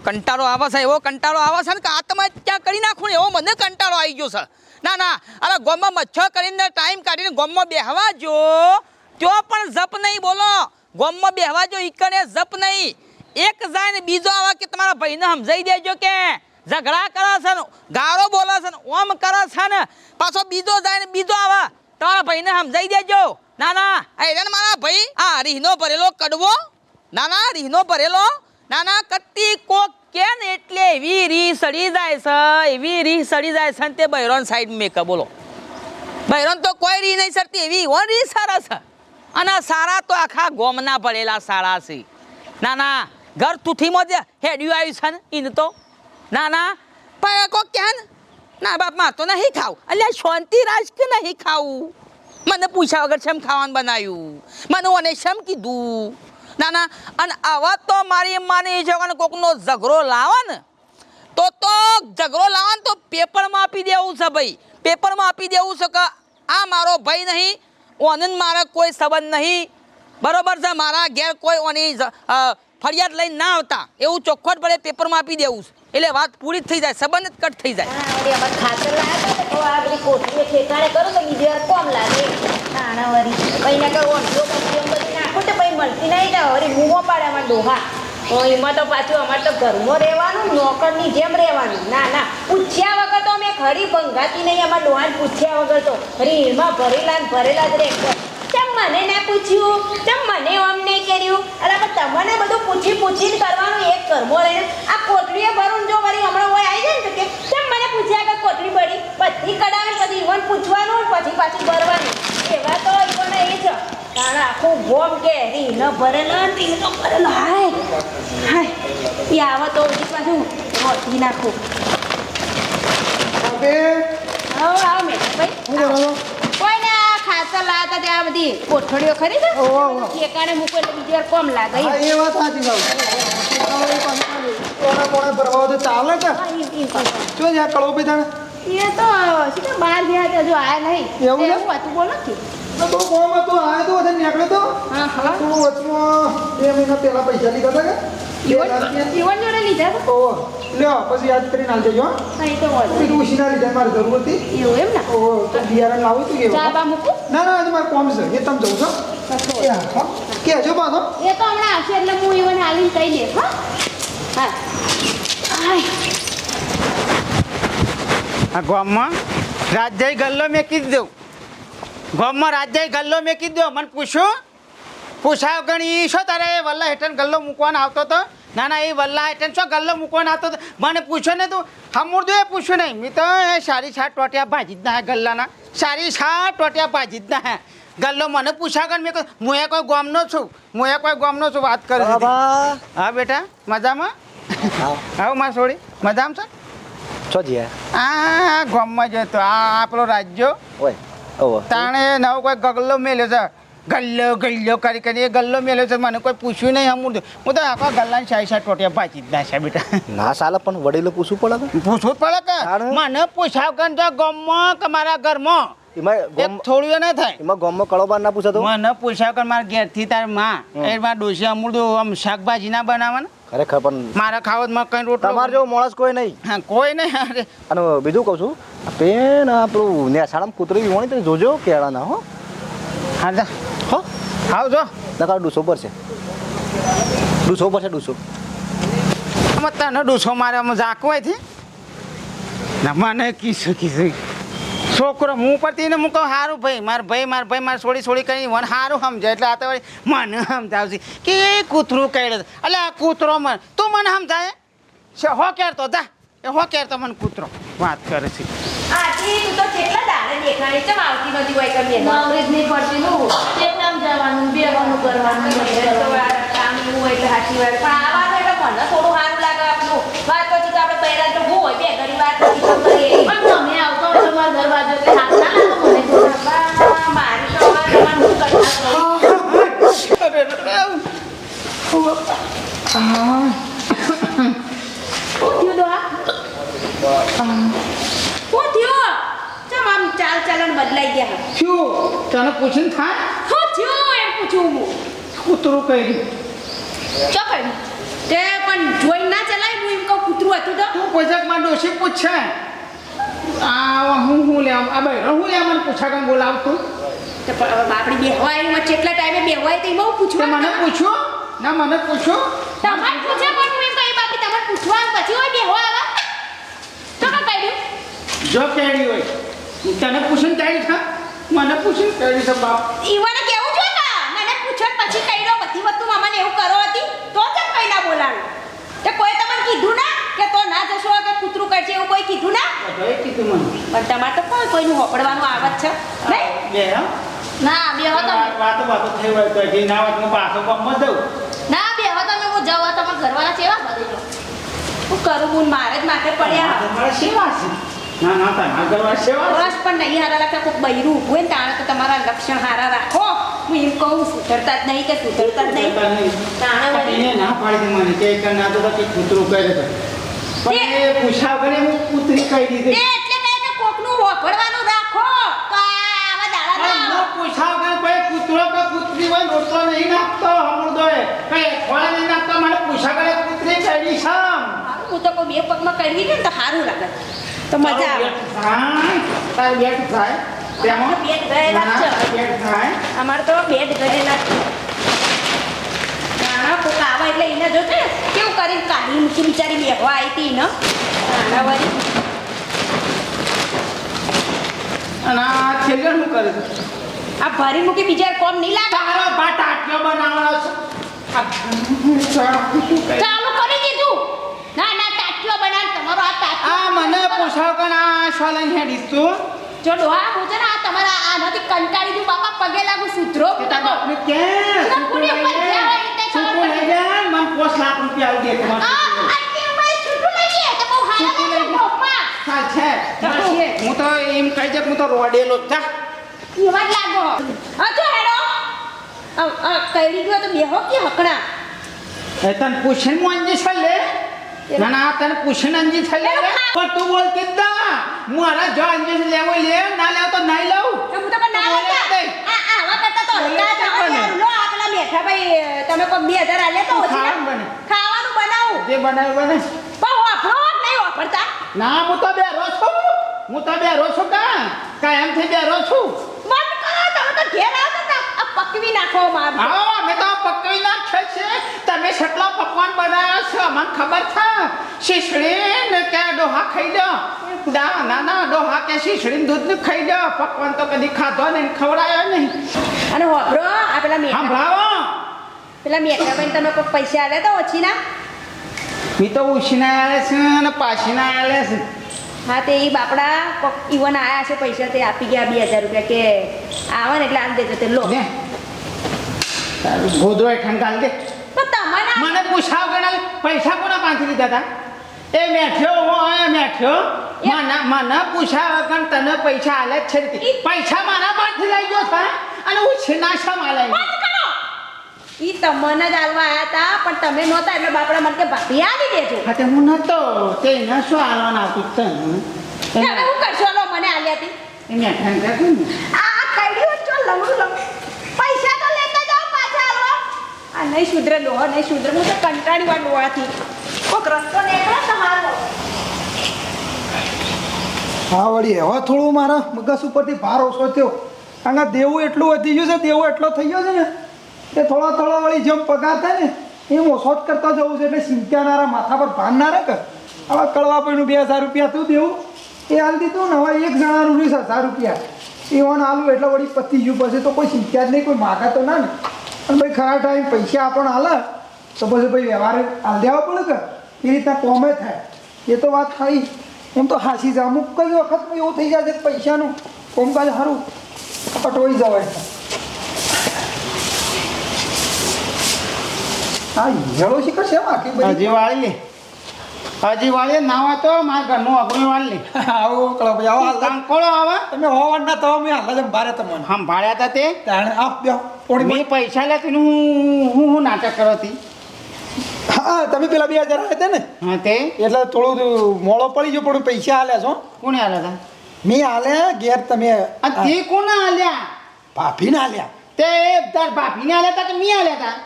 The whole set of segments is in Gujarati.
કંટાળો આવે છે, એવો કંટાળો આવે છે ને કે આત્મહત્યા કરી નાખું ને એવો મને કંટાળો આવી ગયો છે. ના ના, અરે ગોમમાં મચ્છર કરીને ટાઈમ કાઢીને ગોમમાં બેહવા જો, તો પણ જપ નહીં બોલો. ગોમમાં બેહવા જો ઈકણે જપ નહીં. એક જાય ને બીજો આવે કે તમારા ભાઈને સમજાઈ દેજો કે ઝઘડા કરે છે ને, ગાળો બોલે છે ને, ઓમ કરે છે ને. પાછો બીજો જાય ને બીજો આવે, તમારા ભાઈને સમજાઈ દેજો. ના ના એને મારા ભાઈ. આ રીહનો ભરેલો કડવો. ના ના રીહનો ભરેલો. ના ના કત્તી કોક કે ને એટલે એવી રી સડી જાય છે. એવી રી સડી જાય છે તે બૈરોન સાઈડ મેકઅપ બોલો. બૈરોન તો કોઈ રી નહીં સરતી, એવી ઓન રી સારા છે અને સારા તો આખા ગોમના ભરેલા સારા છે. ના ના ઘર તુથીમાં જ હેડ્યું આવ્યું છે ને, ઈન તો. ના ના પણ કોક કે ને બાપમાં તો નહીં ખાવ. અલ્યા, શાંતિ રાજ કે નહીં ખાવું? મને પૂછ્યા વગર શેમ ખાવાનું બનાવ્યું? મને ઓને શેમ કીધું? ના ના અને આવા તો મારી માની કે કોકનો ઝઘડો લાવો ને તો તો ઝઘડો લાવો ને તો પેપરમાં આપી દેવું છે ભાઈ. પેપરમાં આપી દેવું છે કે આ મારો ભાઈ નહીં, ઓનન મારા કોઈ સંબંધ નહીં. બરોબર છે, મારા ઘેર કોઈ ઓની ફરિયાદ લઈને ના આવતા. એવું ચોખ્ખટ પડે પેપરમાં આપી દેવું છે. એટલે વાત પૂરી થઈ જાય, સંબંધ જ કટ થઈ જાય. કોમ લાગે. નાના એ નહીં બધી તો વળી મૂંગો પાડે અમારે ડોહા. એમાં તો પાછું અમારે તો ઘરમાં રહેવાનું, નોકરની જેમ રહેવાનું. ના ના. પૂછ્યા વગર તો અમે ખરી ભંગાતી નહીં, અમારા ડોહાને પૂછ્યા વગર તો. ખરી એમાં ભરેલા ને ભરેલા જ રહે ચમ મને ના પૂછ્યું? ચમ મને આમ નહીં કર્યું? અરે, પણ તમને બધું પૂછી પૂછીને કરવાનું એક કર્મો લઈને આ કોટડીએ ભરું જો વળી હમણાં હોય આવી જાય ને તો કે, ચમ મને પૂછ્યા કે કોટડી ભરી બધી કડાવે પછી ઈવન પૂછવાનું પછી પાછી ભરવાનું એવા તો ઈવન એ છે કારણ આખું ગોમ કે રી ન ભરેલો રી ન ભરેલો હાય હાય. એ આવે તો હજી પાછું મોતી નાખું. આવો? આવો ભાઈ? કોઈ ને આ ખાતર ત્યાં બધી કોઠડીઓ ખરી ને. ઠેકાણે મૂકો એટલે બીજી વાર કોમ લાગે એ વાત સાચી કહું કોણે કોણે ભરવા તો ચાલે કે હા, ઈ- ઈ- ઈ. શું કળો પે જાણે એ તો શું કે બહાર ગયા હતા જો આયા નહીં. એવું? એવું હતું બોલો કે. તો તો કોમ હતો આયો તો વખત નીકળ્યો તો? હા હા. તો વચમાં બે મહિના પહેલા પૈસા લીધા હતા કે? ઈવન જોડે લીધા હતા? ઓહો. લ્યો પછી યાદ કરીને આલ દેજો હો. એ તો લીધા મારે જરૂર હતી. એવું એમ ને? ઓહો તો બિયારણ લાવું તું કે ચા બા મૂકું? ના ના આજે મારે કોમ છે એ તમે જવું છો. એ હા કે કહેજો પાછો. એ તો હમણાં આવશે એટલે હું ઈવન હાલીને કહી દે હા. હા. આય. આ ગામમાં રાજ્ય ગલ્લો મેકી દઉં ગામમાં રાજ્ય ગલ્લો મેકી જ દો મને પૂછ્યું પૂછાયો એ શું તારે એ વલ્લા હેઠળ ગલ્લો મૂકવાનો આવતો હતો ના ના એ વલ્લા હેઠળ શું ગલ્લો મૂકવાનો આવતો હતો મને પૂછ્યો ને તું હમુરદું એ પૂછ્યું નહીં. મેં તો એ સારી સાત ટોટિયા ભાજી જ ના હે ગલ્લાના. સારી સાત ટોટિયા ભાજી જ ના હે ગલ્લો મને પૂછ્યા ગણ મેં હું એ કોઈ ગામનો છું. હું એ કોઈ ગામનો છું. વાત કરું. હા બેટા મજામાં? આવો માં છોડી મજામાં છે? છો જીયા આ ગામમાં જતો આ આપણો રાજ્યો. ઓય ઓવો. તાણે નવો કોઈ ગગલો મેલ્યો છે. ગલ્લો ગલ્લો કરી કરી ગલ્લો મેલ્યો છે મને કોઈ પૂછ્યું નહીં હમું હું તો આખા ગલ્લાની સાઈ સાઈ ટોટિયા પાછી ના છે બેટા. ના સાલે પણ વડીલો પૂછવું પડે કે પૂછવું પડે કે? મને પૂછાવ કર તો ગામમાં કે મારા ઘરમાં? એમાં થોડું ના થાય. એમાં ગોમમાં કળોબાર ના પૂછે તો? મને પૂછાવ કર મારા ઘેરથી તારમાં એ મારા ડોસી અમૂર્દું આમ શાકભાજી ના બનાવવાના ખરેખર પણ મારા ખાવતમાં કઈ રોટલો તમારે જેવો માણસ કોઈ નહીં. હા કોઈ નહીં અરે. અને બીજું કહું છું પેન આપણું નેસાડામાં કૂતરી વણી તમે જોજો કેળાના હો. હા જા. હો આવજો નકાર ડૂસો પર છે. ડૂસો પર છે ડૂસો. મત તને ડૂસો મારે આમાં ઝાકવાયથી? ના મને કીધું કીધું છોકરો હું પરથી ને હું કહું સારું ભાઈ. મારા ભાઈ મારા ભાઈ મારે છોડી છોડી કરી મને સારું સમજાય એટલે આ તો મને સમજાવશે. કે એ કૂતરું કઈ એટલે આ કૂતરો મને તું મને સમજાય? છે હો કેરતો જા. એ હો કેરતો મને કૂતરો. વાત કરે છે. આજી તું તો કેટલા દાડે દેખાણી ચમ આવતી નથી હોય કે બેન નવરી નહીં પડતી. નું કેટલામ જવાનું બેવાનું કરવાનું કામ હોય એટલે સાચી વાત. પણ આવવાનું એટલે મને થોડું સારું લાગે આપણું. વાત પછી તો આપણે પહેલા તો હું હોય બે ઘડી વાત તને પૂછીને થાય શું થયું એમ પૂછું હું કૂતરું કર્યું ચોકડ તે પણ જોઈ ના ચલાય હું કૂતરું હતું તો તું પૂછકમાં ડોશી પૂછે આ હું હું લે આ ભાઈ હું લેવા મને પૂછા બોલાવતું. તો બેહવાય એમાં કેટલા ટાઈમે બેહવાય તો એમાં હું તે મને પૂછ્યું ના? મને પૂછો. તમારે પૂછે પણ કહી બાપી તમારે પૂછવાનું પછી હોય બેહવા આવા તો કાં કાઢ્યું? જો કેડી હોય. તને પૂછીને કેડી છે? મને પૂછીને કેડી છે બાપ. ઈવાને કા મને પૂછો ને પછી કહી દો બધી વસ્તુ મામાને એવું કરો હતી તો જ કઈ ના બોલાડું તે કોઈ તમને કીધું ના કે તો ના જશો કે કૂતરું કરશે એવું કોઈ કીધું ના? બધાએ કીધું મને. પણ તમારે તો કોઈ કોઈનું હોપડવાનું આવત છે નહીં? બે હા? તમે વાતો વાતો થઈ હોય તો હજી ના વાત હું પાછો ગામમાં દઉં ના બેહો તમે હું જવા તમારા ઘરવાળા કેવા બધે હું કરું હું મારે જ માથે પડ્યા. તમારે સેવા છે? ના ના સેવા બસ પણ નહીં હારા લાગતા કોઈક બૈરું ઊભું હોય ને તાણે તો તમારા લક્ષણ હારા રાખો. હું એમ કહું સુધરતા જ નહીં કે સુધરતા જ નહીં. તાણે ના પાડી મને. કે ના તો કે કૂતરું કરે પણ એ હું કૂતરી કહી તે એટલે કહે કે કોકનું હોપડવાનું રાખો. તો આવા દાડા ના કોઈ કૂતરો કે કૂતરી હોય રોટલો નહીં નાખતો હમણાં કઈ ખોળા નહીં નાખતો મારે પૂછા વગર કૂતરી કરી છે હું તો કોઈ બે પગમાં કરવી ને તો સારું લાગે. તો મજા આવે. તારે બેટ થાય બેટ ગયેલા છે. બેટ થાય અમારે તો બેડ ગયેલા છે. નાના કોક આવે એટલે એને જો છે કેવું કરીને મૂકી બિચારી બેહવા આવી હતી ને? નાના વળી અને આ છેલ્લે શું કરે આ ભરી મૂકી બીજા કોમ નહીં લાગે? તારો ભાત આટલો બનાવવાનો છે? ચાલુ કરી દીધું. ના ના તાટલો બનાવ તમારો આ તાટલો. આ મને પૂછાવ કે આ સોલન હેડીશ તું? જો ડોહા હું છે ને આ તમારા આનાથી કંટાળી દઉં બાપા પગે લાગુ સુધરો. કે તમે બાપને કે ના, પુરી ઉપર જ્યાં હોય તે ખબર છૂટું લઈ જા મને પાંચ લાખ રૂપિયા આવી દે આ આટલી ઉંમરે છૂટું લઈ ગયા તો બહુ હારા છૂટું લઈ લાગે પપ્પા હા છે હું તો દે હું તો રોડેલો જ જા એવા જ લાગો. હા જો હેડો. કઈડી ગયો તો બેહો કે હકણા? એ તને પૂછીને હું છે લે ના ના તને પૂછીને અંજી છે લે પણ તું બોલ કિદ્દા મારા જો અંજી છે લેવો લે ના લેવો તો નહીં લઉં. હું તો પણ ના લેતા આ આ આવા કરતા તો હલકા લો બેઠા ભાઈ તમે કોઈ બે હજાર આલે તો ખાવાનું બને. ખાવાનું બનાવું. જે બનાવ્યું બને. પણ વાપરો નહીં વાપરતા. ના હું તો છું હું તો બેરો છું કા? કાયમથી બેરો છું. મત કરો તમે તો ઘેર આવો તો આ પકવી નાખો માર. આવો અમે તો પકવી નાખે છે. તમે કેટલા પકવાન બનાવ્યા છો અમને ખબર છે? શીશડી ને કે ડોહા ખાઈ લો ના ના ના ડોહા કે શીશડી દૂધ ને ખાઈ દો પકવાન તો કદી ખાધો નહીં ખવડાયો નહીં. અને વાપરો આ પેલા મેઠા સાંભળાવો પેલા મેં તમે કોઈ પૈસા આલે તો ઓછી ના મી તો ઉછીના આલે છે અને પાછીના આલે છે. હા તે ઈ બાપડા ઈવન આયા છે પૈસા તે આપી ગયા બે હજાર રૂપિયા કે આવે ને એટલે આમ દેજો તે લો. ગોદરો ગાલ દે. તો મને પૂછાવ ગણાલ પૈસા કોના પાંચી લીધા હતા એ મેઠ્યો હું એ મેઠ્યો. મને મને પૂછાવ વગર તને પૈસા આલે જ છે. પૈસા મારા પાસેથી લઈ ગયો છે અને હું છીનાશા માલે બંધ કરો ઈ તમને જ આલવા આયા હતા પણ તમે નહોતા એટલે બાપડા મને કે ભાભી આલી દેજો. હા તે હું નહોતો તે ન શું આલવાના આવતી તને હવે હું કરશો? લો મને આલી હતી એને મેઠાને રાખું ને. આ કઈડી ચો લંગડું લંગ પૈસા તો લેતા જાઓ પાછા આલવા આ નહીં સુધરે ડોહો નહીં સુધરે હું તો કંટાળી વાળ ડોહાથી કોક રસ્તો ને તો હાલો હા વળી એવા થોડું મારા મગજ ઉપરથી ભાર ઓછો થયો. કારણ કે દેવું એટલું વધી ગયું છે દેવું એટલો થઈ ગયો છે ને. કે થોડા થોડા વળી જેમ પગાર થાય ને, એમ ઓછો જ કરતા જવું છે એટલે સિંચાનારા માથા પર ભાન ના રહે હવે કળવા પૈનું બે હજાર રૂપિયા તું દેવું, એ હાલ દીધું ને હવે એક જણાનું વીસ હજાર રૂપિયા. એવાનું આલું એટલે વળી પતી ગયું, પછી તો કોઈ સિંચ્યા જ નહીં, કોઈ માગા તો ના ને. અને ભાઈ ખરા ટાઈમ પૈસા આપણને હાલે તો પછી ભાઈ વ્યવહાર હાલ દેવા પડે કે? એ રીતના કોમે થાય. એ તો વાત ખરી. એમ તો હાસી જાય અમુક કઈ વખત એવું થઈ જાય છે પૈસાનું કોમકાજ સારું પટવાઈ જવાય. હા હેળો શીખર છે આખી બધી? હજી વાળી લે. હજી વાળી નાવા તો મારા ઘરનું અગણી વાળી આવો કળો ભાઈ આવો હાલ. આવે. તમે હોવાના તો મેં હાલ જ ભારે તમને. ભાડ્યા હતા તે? તાણે આપ પોણી મેં પૈસા લેતી હું હું હું નાટક કરો હતી? હા તમે પેલા બે હજાર આવ્યા હતા ને? હા તે? એટલે થોડું મોડો પડી ગયો પણ પૈસા હાલ્યા છો. કોને હાલ્યા હતા? મેં હાલ્યા ઘેર તમે આ તે કોને આલ્યા? ભાભીને હાલ્યા તે તાર ભાભીને આલ્યા હતા કે મી આલ્યા હતા?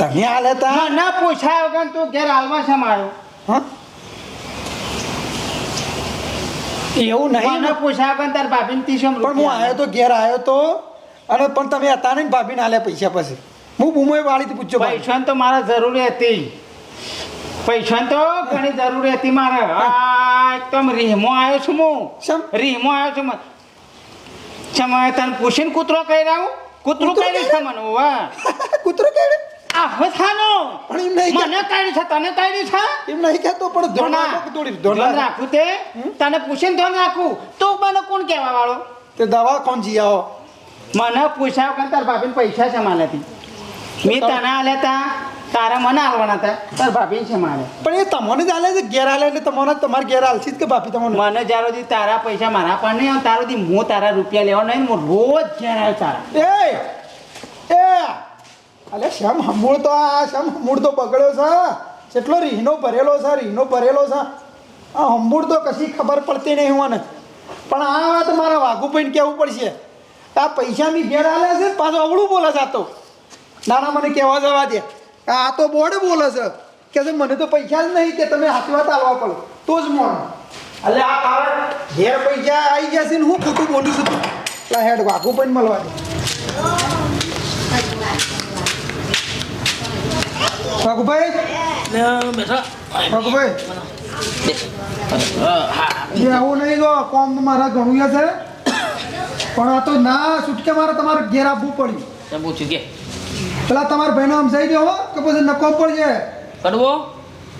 તમે હાલ તા ના પૂછાય વગર તું ઘેર હાલવા છે મારું. હા? એવું નહીં મને પૂછાય વગર તાર ભાભીને ત્રીસો પણ હું આવ્યો તો ઘેર આવ્યો તો અને પણ તમે હતા નહીં ભાભીને આલ્યા પૈસા પછી. હું બૂમોય વાળીથી પૂછજો ભાઈ પૈસાની તો મારે જરૂરી હતી. પૈસા તો ઘણી જરૂરી હતી મારે. એકદમ રીમો આવ્યો છું? હું. રીમો આવ્યો છું હું. તને પૂછીને કૂતરો કહી રહ્યું કૂતરું કહી રહ્યું છે મને કૂતરું કહી આ હસાનો પણ એમ નહીં મને કાઢી છે તને કાઢી છે? એમ નહીં કહેતો પણ ધોના. કે થોડી ધોન. રાખો. તે. તને પૂછીને ધોન રાખું. તો મને કોણ કહેવા વાળો? તે દવા કોણ જી આવો? મને પૂછ્યા વગર તાર બાપીને પૈસા છે મારાથી મેં તને આલ્યા તા. તારા મને આલવાના હતા તાર ભાભી છે મારે. પણ એ તમને જ આલે છે ઘેર આલે એટલે તમારે ઘેર આલશી કે ભાભી તમને? મને જ્યાં સુધી તારા પૈસા મારા પર નહીં આવે તારો હું તારા રૂપિયા લેવા નહીં હું રોજ ઘેર આવ્યો તારા. એ! એ! અલે, શ્યામ હમૂળ તો આ શ્યામ હમૂળ તો બગડ્યો છે. કેટલો રીહનો ભરેલો છે રીહનો ભરેલો છે. આ હમૂળ તો કશી ખબર પડતી નહીં હોવાને પણ આ વાત મારા વાઘુભાઈને કહેવું પડશે. આ પૈસા મી ઘેર આલે છે, પાછો અવળું બોલે છે આ તો. નાના, મને કહેવા જવા દે. આ તો બોર્ડ બોલે છે કે છે, મને તો પૈસા જ નહીં કે તમે હાથી વાત આવવા પડો. તો જ મોણ એટલે આ કાલે ઘેર પૈસા આવી છે ને, હું ખોટું બોલું છું તું. હેડ, વાઘુભાઈને મળવા દે. વાઘુભાઈ વાઘુભાઈ એ આવું નહીં જો કોમ મારા ઘણું છે. પણ આ તો ના છૂટકે મારે તમારે ઘેર આપવું પડ્યું. પૂછ્યું કે? પેલા તમારા ભાઈનો આમ જઈ હો કે પછી પડશે કડવો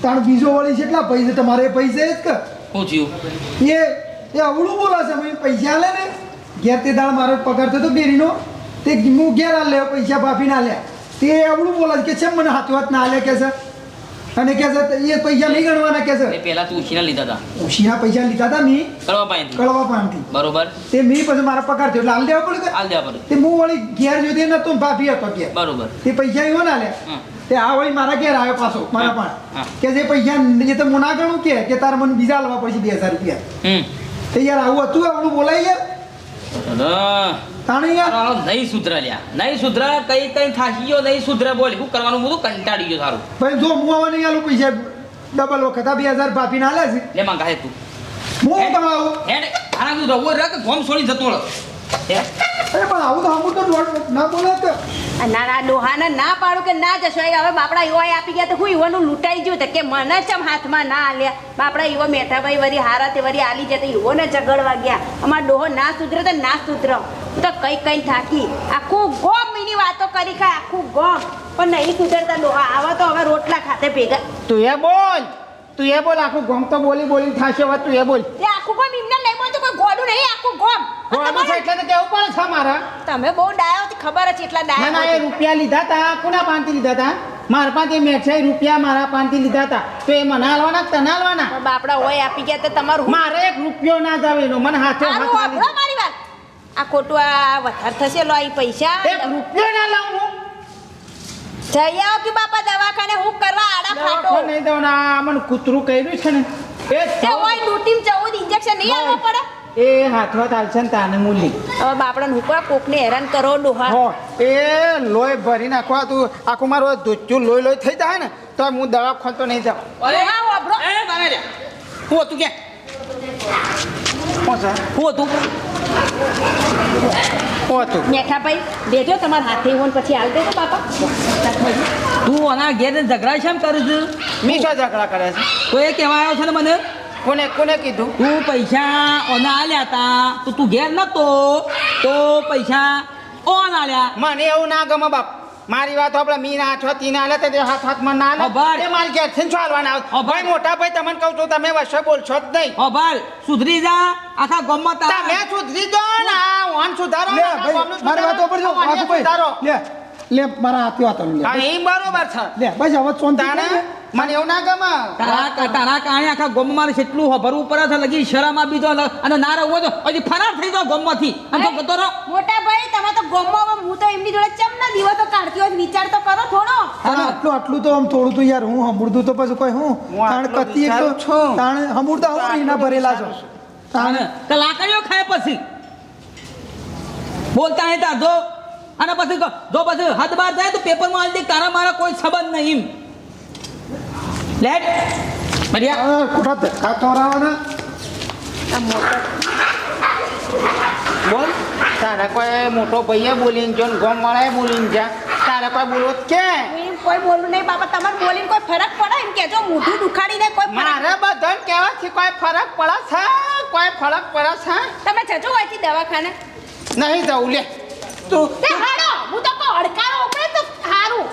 તાણ બીજો વળી છે એટલા પૈસે તમારે પૈસે જ કે. પૂછ્યું. એ એ અવળું બોલે છે મેં પૈસા આલે ને. ઘેર તે દાળ મારો પગાર થયો તો બેરીનો. તે હું ઘેર આલે પૈસા ભાભીને આલ્યા. તે એવડું બોલે કે છે મને હાથ વાત ના આલે કે છે. અને કે છે એ પૈસા નહીં ગણવાના કે છે. પેલા તું ઉછીના લીધા હતા ઉછીના પૈસા લીધા હતા મી કડવા પાસેથી કળવા પાનથી બરોબર. તે મેં પછી મારા પગાર થયો. એટલે હાલ દેવા પડે હાલ દેવા પડે. તે હું વળી ઘેર જોતી નતો ભાભી હતો કે. બરોબર. તે પૈસા એવો ના લે. તે આ વળી મારા ઘેર આવ્યો પાછો મારા પણ. કે જે પૈસા એ તો હું ના ગણું કે કે તારે મને બીજા લાવવા પડશે બે હજાર રૂપિયા. તે યાર આવું હતું આવડું બોલાય યાર. અરે, તાણે યાર તારો નહીં સુધરે લ્યા નહીં સુધરે કઈ કઈ થાકી ગયો નહીં સુધરે બોલ. શું કરવાનું? બધું કંટાળી ગયો તારું ભાઈ જો હું આવા નહીં આલું પૈસા ડબલ વખત. આ બે હજાર ભાભીને આલે છે. લે માં ગાય તું. હું તમે આવું? હેડ. આના તું રવો રક ગોમ છોડી જતો રહો. હે અરે પણ આવું તો હમું તો ના બોલે તો. ના ના ડોહાને ના પાડું કે ના જશો. હવે બાપડા યુવાએ આપી ગયા તો હું યુવાનું લૂંટાઈ ગયું કે મને ચમ હાથમાં ના આલ્યા બાપડા યુવા મેઠાભાઈ વરી હારા તે વરી આલી જતા યુવોને ઝઘડવા ગયા. અમાર ડોહો ના સુધરે તો ના સુધરો. હું તો કઈ કઈ થાકી. આખું ગોમ મીની વાતો કરી ખાય આખું ગોમ. પણ નહીં સુધરતા ડોહા. આવા તો હવે રોટલા ખાતે ભેગા. તું એ બોલ. તું એ બોલ. આખું ગમ તો બોલી બોલી થશે હવે તું એ બોલ. એ આખું ગોમ એમને નહીં બોલતું કોઈ ગોડું નહીં આખું ગોમ. છે એટલે તો કેવું પડે છે મારા તમે બહુ ડાયો હતી ખબર જ છે એટલા ના ના એ રૂપિયા લીધા હતા કોના પાનથી લીધા તા? મારા પાસેથી મેઠાઈ રૂપિયા મારા પાનથી લીધા હતા તો એ મને હાલવાના કે તને હાલવાના? પણ બાપડા હોય આપી ગયા તો તમારું મારે એક રૂપિયો ના જાવ એનો મને હાથે મારી વાત. આ ખોટું આ વધારે થશે લો આ પૈસા. એક રૂપિયો ના લાવું જઈ આવો કે બાપા દવાખાને હું કરવા આડા ફાટો. દવાખાને નહીં દઉં ને આ મને કૂતરું કર્યું છે ને. એ તે હોય લૂંટીને ચૌદ ઇન્જેક્શન નહીં આવવા પડે. એ હાથમાં ચાલશે ને તાને મૂલી. હવે બાપડા હું કોઈ કોકને હેરાન કરો ડોહા હો એ લોહી ભરી નાખવા તું. આખું મારું ધોચ્યું લોહી લોહી થઈ જાય ને તો હું દવા ખોતો નહીં જાઉં. અરે હા, વાપરો. એ મારે લ્યા હું હતું કે છે? હું હતું? શું મેઠાભાઈ મેઠા દેજો તમારા હાથે હોય પછી હાલ દેજો બાપા. તું આના ઘેર ઝઘડા શેમ કરું છું? મી ઝઘડા કરે છે. તો એ કહેવા આવ્યો છે ને મને? કોને કોને કીધું? તું પૈસા ઓના આલ્યા તા તો તું ઘેર નતો. તો પૈસા ઓન આલ્યા. મને એવું ના ગમે બાપ. મારી વાત આપણે મી ના છો તી ના લે તે હાથ હાથમાં ના લે. એ મારી ઘેરથી ચાલવાના. ભાઈ મોટા ભાઈ તમને કહું છું તમે વચ્ચે બોલશો જ નહીં. ઓ ભાઈ સુધરી જા આખા ગમત તમે સુધરી દો ના ઓન વાન સુધારો મારી વાત ઉપર જો સુધારો, આ સુધારો. લે. લે મારા હાથે વાતો લે. હા એ બરોબર છે. લે બસ હવે શાંતિ તાણે મને એવું ના ગમે. તારા તારા કારણે આખા ગોમમાં કેટલું ભરવું પડે છે લગી શરમ આપી દો અને ના રહો તો હજી ફરાર થઈ જાવ ગોમમાંથી અને તો રહો મોટા ભાઈ તમે તો ગમો હું તો એમની જોડે ચમ ના દિવસો કાઢતી હોય વિચાર તો કરો થોડો. આટલું આટલું તો આમ થોડું તો યાર હું હમુરદું તો પછી કોઈ હું? તાણ કતી એક તો છું. તાણે હમુરતા હું રીના ભરેલા છો. તાણે તો લાકડીઓ ખાય પછી. બોલતા હે તાર જો અને પછી જો પછી હદ બાર જાય તો પેપરમાં આવી દે તારા મારા કોઈ સંબંધ નહીં એમ. લેટ બઢિયા. ખોટા ધક્કા મોટો બોલ. તારા કોઈ મોટો ભાઈએ બોલીને જો ગોમ વાળાએ બોલીને જા. તારા કોઈ બોલો કે? કોઈ બોલું નહીં બાપા તમારે બોલીને કોઈ ફરક પડે? એમ કેજો મોઢું દુખાડીને કોઈ ફરક મારે બધાને કહેવાથી કોઈ ફરક પડે છે? કોઈ ફરક પડે છે? તમે જજો હોયથી દવાખાને. નહીં જવું લે. તું તે હારો હું તો કહું હડકારો ઉપડે તો હારું.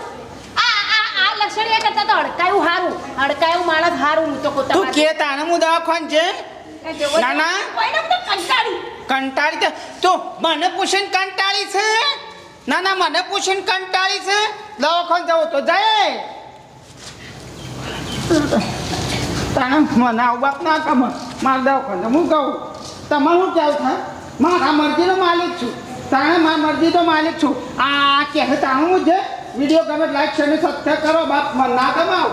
આ આ આ લક્ષણીયા કરતા તો હડકાયું હારું. હડકાયું માણસ હારું હું તો કહું તું કે તાણે હું દવાખાન છે ના, ના. કોઈને તો કંટાળી. કંટાળી છે મને પૂછીને કંટાળી છે? ના ના મને પૂછીને કંટાળી છે? દવાખાન જવો તો જાય. તાણે મને આવું બાપ ના કમ મારા દવાખાન હું કહું તમારું શું થાય મારા મરજીનો માલિક છું. તાણે મારી મરજીનો માલિક છું. આ કહેતા હું છે વીડિયો ગમે લાઈક શેર સબસ્ક્રાઈબ કરો, બાપ ના કમાવ